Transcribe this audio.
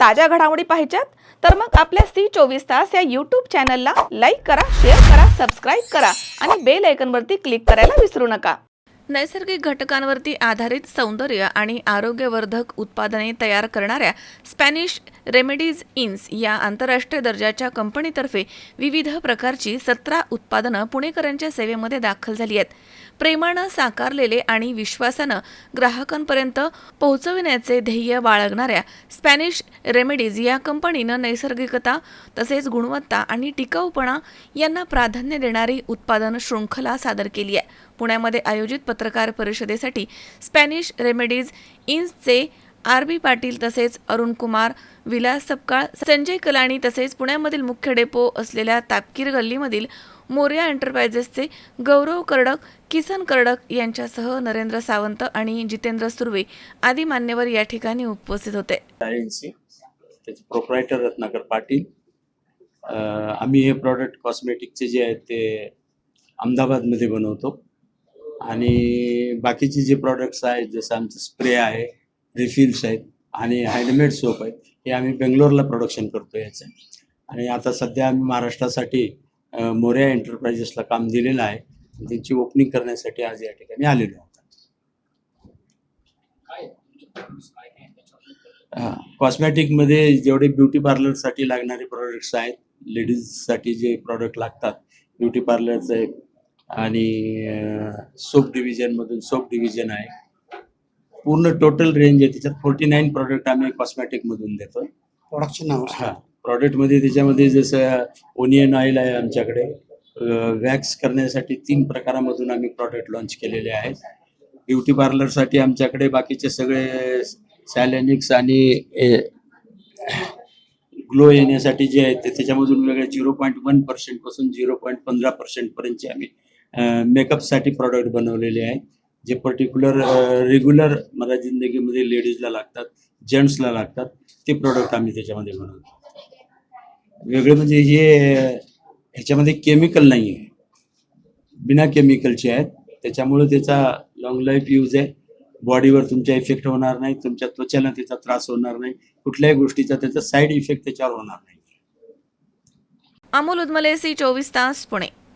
ताज्या घडामोडी पाहिजेत तर मग आपल्या सी चोवीस तास या यूट्यूब चॅनलला लाईक करा शेअर करा सबस्क्राईब करा आणि बेल आयकनवरती क्लिक करायला विसरू नका. नैसर्गिक घटकांवरती आधारित सौंदर्य आणि आरोग्यवर्धक उत्पादने तयार करणाऱ्या स्पॅनिश रेमेडीज इन्स या आंतरराष्ट्रीय दर्जाच्या कंपनीतर्फे विविध प्रकारची सतरा उत्पादनं पुणेकरांच्या सेवेमध्ये दाखल झाली आहेत. प्रेमानं साकारलेले आणि विश्वासानं ग्राहकांपर्यंत पोहोचविण्याचे ध्येय बाळगणाऱ्या स्पॅनिश रेमेडीज या कंपनीनं नैसर्गिकता तसेच गुणवत्ता आणि टिकाऊपणा यांना प्राधान्य देणारी उत्पादन शृंखला सादर केली आहे. पुण्यामध्ये आयोजित पत्रकार परिषदेसाठी स्पॅनिश रेमेडीज इन्सचे आर बी पाटील तसेच अरुण कुमार विलास सपकाळ संजय कलाणी तसेच पुण्यामधील मुख्य डेपो असलेल्या तापकीर गल्लीमधील मोर्या एंटरप्रायजेसचे गौरव कर्डक किसन कर्डक यांच्यासह नरेंद्र सावंत आणि जितेंद्र सुर्वे आदी मान्यवर या ठिकाणी उपस्थित होते. त्याचे प्रोप्रायटर रत्नाकर पाटील. आम्ही हे प्रॉडक्ट कॉस्मेटिकचे जे आहेत ते अहमदाबादमध्ये बनवतो. आणि बाकीचे जे प्रॉडक्ट्स आहेत जसं आमचं स्प्रे आहे रिफिल्स आहेत आणि हँडमेड सोप आहेत हे आम्ही बेंगलोरला प्रोडक्शन करतो याचं. आणि आता सध्या आम्ही महाराष्ट्रासाठी मोर्या एंटरप्राइजेसला काम दिलेलं आहे. त्यांची ओपनिंग करण्यासाठी आज या ठिकाणी आलेलो आहोत. कॉस्मॅटिकमध्ये जेवढे ब्युटी पार्लरसाठी लागणारे प्रोडक्ट्स आहेत लेडीजसाठी जे प्रॉडक्ट लागतात ब्युटी पार्लरचं आहे आणि सोप डिव्हिजनमधून सोप डिव्हिजन आहे. पूर्ण टोटल रेंज आहे. त्याच्यात फोर्टी नाईन प्रॉडक्ट आम्ही कॉस्मॅटिकमधून देतो प्रोडक्टचे नाव. हा. प्रॉडक्टमध्ये त्याच्यामध्ये जसं ओनियन ऑइल आहे आमच्याकडे. वॅक्स करण्यासाठी तीन प्रकारामधून आम्ही प्रॉडक्ट लॉन्च केलेले आहेत. ब्युटी पार्लरसाठी आमच्याकडे बाकीचे सगळे सॅलेनिक्स आणि ग्लो येण्यासाठी जे आहेत ते त्याच्यामधून वेगळे झिरो पॉईंट वन पर्सेंटपासून झिरो पॉईंट पंधरा पर्सेंटपर्यंतचे आम्ही मेकअपसाठी बनवलेले बनवलेले आहेत. जे पर्टिक्युलर रेग्युलर मला जिंदगीमध्ये लेडीजला लागतात जेंट्सला लागतात ते प्रोडक्ट आम्ही त्याच्यामध्ये बनवतो. वेगळे म्हणजे हे ह्याच्यामध्ये केमिकल नाही आहे बिना केमिकलचे आहेत. त्याच्यामुळे त्याचा लॉंग लाईफ यूज आहे. बॉडीवर तुमच्या इफेक्ट होणार नाही तुमच्या त्वचेला त्याचा त्रास होणार नाही. कुठल्याही गोष्टीचा त्याचा साईड इफेक्ट त्याच्यावर होणार नाही. अमोल उदमले सी चोवीस तास पुणे.